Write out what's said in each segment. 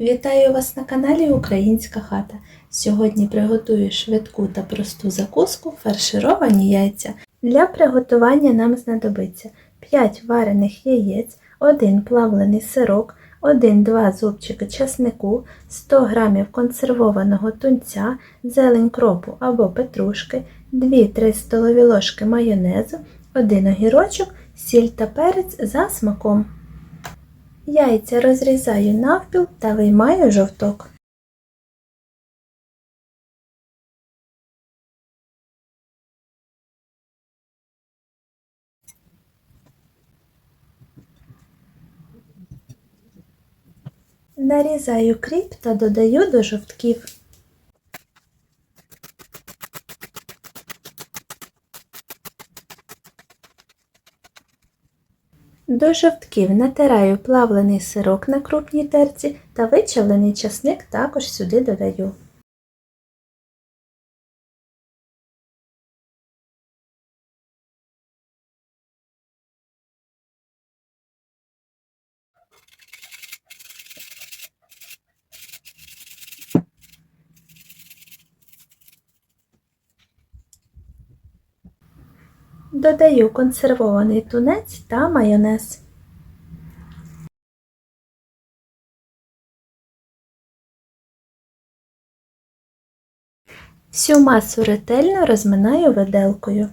Вітаю вас на каналі Українська хата. Сьогодні приготую швидку та просту закуску фаршировані яйця. Для приготування нам знадобиться 5 варених яєць, 1 плавлений сирок, 1-2 зубчики часнику, 100 г консервованого тунця, зелень кропу або петрушки, 2-3 столові ложки майонезу, 1 огірочок, сіль та перець за смаком. Яйця розрізаю навпіл та виймаю жовток. Нарізаю кріп та додаю до жовтків. До жовтків натираю плавлений сирок на крупній терці та вичавлений часник також сюди додаю. Додаю консервований тунець та майонез. Всю масу ретельно розминаю виделкою.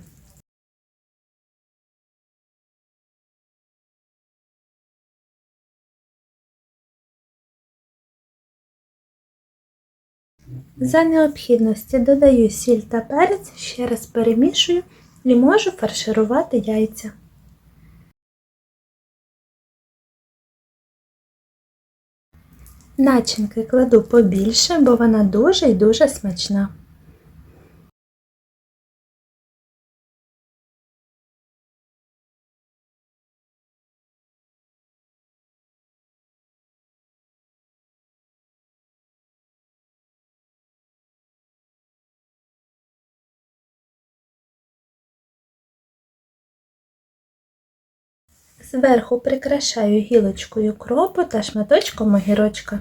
За необхідності додаю сіль та перець, ще раз перемішую і можу фарширувати яйця. Начинки кладу побільше, бо вона дуже і дуже смачна. Зверху прикрашаю гілочкою кропу та шматочком огірочка.